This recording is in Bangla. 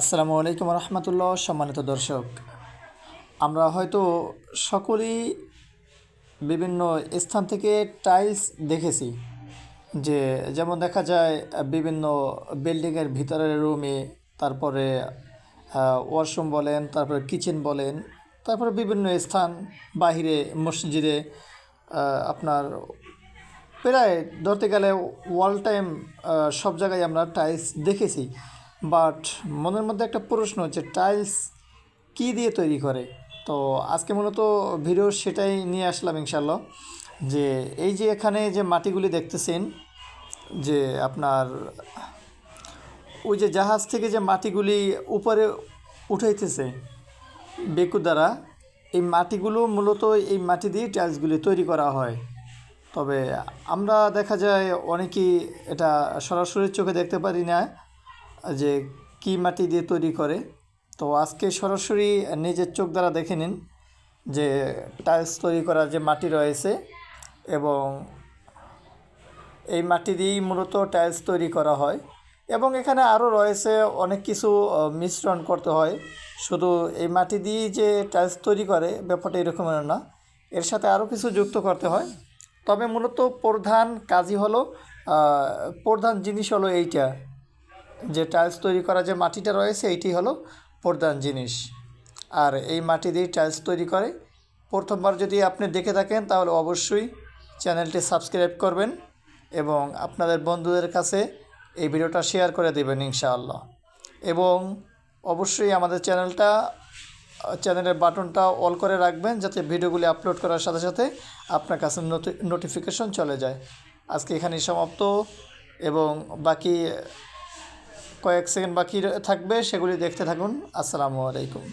আসসালামু আলাইকুম রহমতুল্লাহ, সম্মানিত দর্শক। আমরা হয়তো সকলেই বিভিন্ন স্থান থেকে টাইলস দেখেছি, যে যেমন দেখা যায়, বিভিন্ন বিল্ডিংয়ের ভিতরের রুমে, তারপরে ওয়াশরুম বলেন, তারপরে কিচেন বলেন, তারপরে বিভিন্ন স্থান, বাহিরে, মসজিদে আপনার প্রায় ধরতে গেলে ওয়াল টাইম সব জায়গায় আমরা টাইলস দেখেছি। বাট মনের মধ্যে একটা প্রশ্ন হচ্ছে টাইলস কী দিয়ে তৈরি করে? তো আজকে মূলত ভিডিও সেটাই নিয়ে আসলাম ইনশাল্লাহ যে এই যে এখানে যে মাটিগুলি দেখতেছেন, যে আপনার ওই যে জাহাজ থেকে যে মাটিগুলি উপরে উঠাইতেছে বেকু দ্বারা, এই মাটিগুলো মূলত এই মাটি দিয়ে টাইলসগুলি তৈরি করা হয়। তবে আমরা দেখা যায় অনেকেই এটা সরাসরি চোখে দেখতে পারি না। যে কি মাটি দিয়ে তৈরি করে। তো আজকে সরাসরি নিজের চোখ দ্বারা দেখে নিন যে টাইলস তৈরি করার যে মাটি রয়েছে এবং এই মাটি দিয়েই মূলত টাইলস তৈরি করা হয় এবং এখানে আরও রয়েছে অনেক কিছু মিশ্রণ করতে হয়। শুধু এই মাটি দিয়েই যে টাইলস তৈরি করে ব্যাপারটা এরকমের না, এর সাথে আরও কিছু যুক্ত করতে হয়। তবে মূলত প্রধান কাজই হলো প্রধান জিনিস হলো এইটা। যে টাইলস তৈরি করা যে মাটিটা রয়েছে এইটি হলো প্রধান জিনিস। আর এই মাটি দিয়ে টাইলস তৈরি করে, প্রথমবার যদি আপনি দেখে থাকেন, তাহলে অবশ্যই চ্যানেলটি সাবস্ক্রাইব করবেন এবং আপনাদের বন্ধুদের কাছে এই ভিডিওটা শেয়ার করে দেবেন ইনশাআল্লাহ। এবং অবশ্যই আমাদের চ্যানেলটা, চ্যানেলের বাটনটা অল করে রাখবেন, যাতে ভিডিওগুলি আপলোড করার সাথে সাথে আপনার কাছে নোটিফিকেশন চলে যায়। আজকে এখানেই সমাপ্ত, এবং বাকি কয়েক সেকেন্ড বাকি থাকবে সেগুলি দেখতে থাকুন। আসসালামু আলাইকুম।